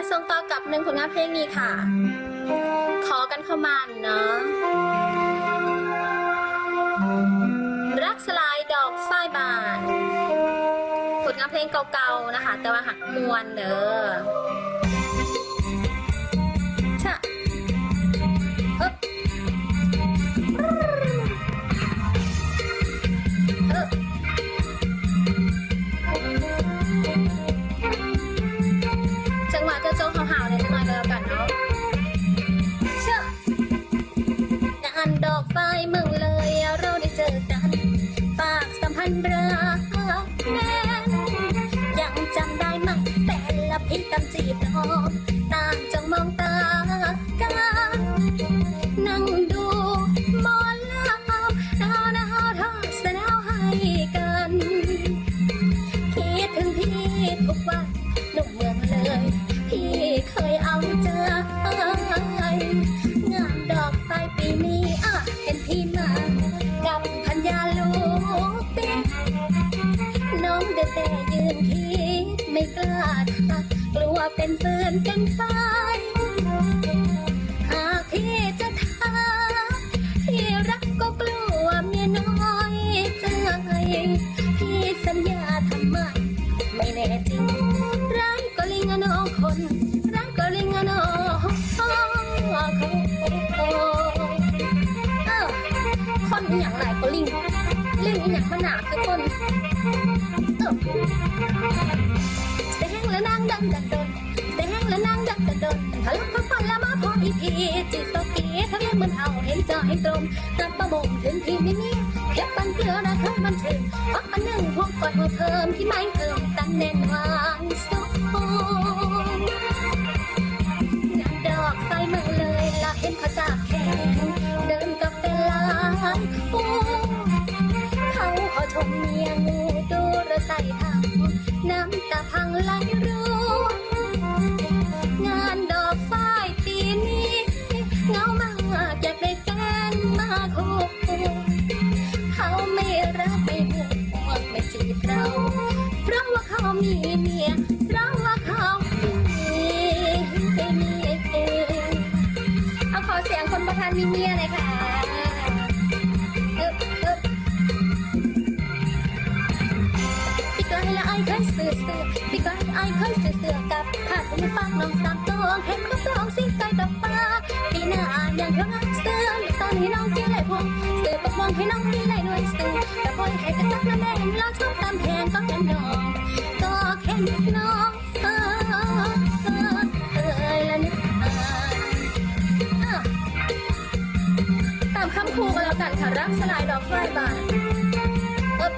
มาส่งต่อกับหนึ่งผลงานเพลงนี้ค่ะ ขอกันเข้ามาเนาะรักสลายดอกฝ้ายบาน ผลงานเพลงเก่าๆนะคะ แต่ว่าหักมวนเนอะ กันนั่งดูหมอลำหนาวหนาวทอดเสนาวให้กัน คิดถึงพี่ทุกวันหนุ่มเมืองเลย พี่เคยเอาใจงานดอกไฟปีนี้อะเห็นพี่มากับพันยาลูกเป็ดน้องเด็แต่ยืนคิดไม่กล้าทักกลัวเป็นฟืนเป็นไฟ หากพี่จะทักที่รักก็กลัวเมียน้อยใจ พี่สัญญาทำไมไม่แน่จริงร้ายก็ลิงอะน้องคนร้ายก็ลิงอะน้องอ้าวคนอย่างไรก็ลิงลิงอย่างมันหนาคือคนเอ้าแต่แห้งและนางดังดัง มือนเอาเห็นจอให้ตรงตัดประบงถึงทีไม่มีแค่ปันเกลือนะเธอมันถึงพักอันหนึ่งพวกกดหัวเพิ่มที่ไม่เพิ่มตั้งแน่นวานสองงานดอกไฟเมืองเลยละเห็นเขาจากแขนเดินกับเวลาโอ้เขาขอชมเมียงูดูระใส่ทางน้ำ คู่เขาไม่รักไม่ห่วงไม่จีบเรา เพราะว่าเขามีเมีย เพราะว่าเขามีเมียเอาขอเสียงคนประธานมีเมียเลยค่ะปีกลายละไอายเคยเสือเสือปีกลายละไอายเคยเสือเสือกับขาดคุณฝากน้องสามตัวเห็นเขาต้องสิใส่ดอกฟ้าปีหน้าอย่างเท่านั้นเสือตอนนี้น้อง ให้น้องกินได้ด้วยสือแต่พอยให้กระตักน้ำแดงเราชอบตามแผงก็แค่น้องก็แค่น้องเออเออเอยละนิดอ่านอ้าวตามคำครูก็แล้วกันค่ะรักสลายดอกไฟบานเอ๊บ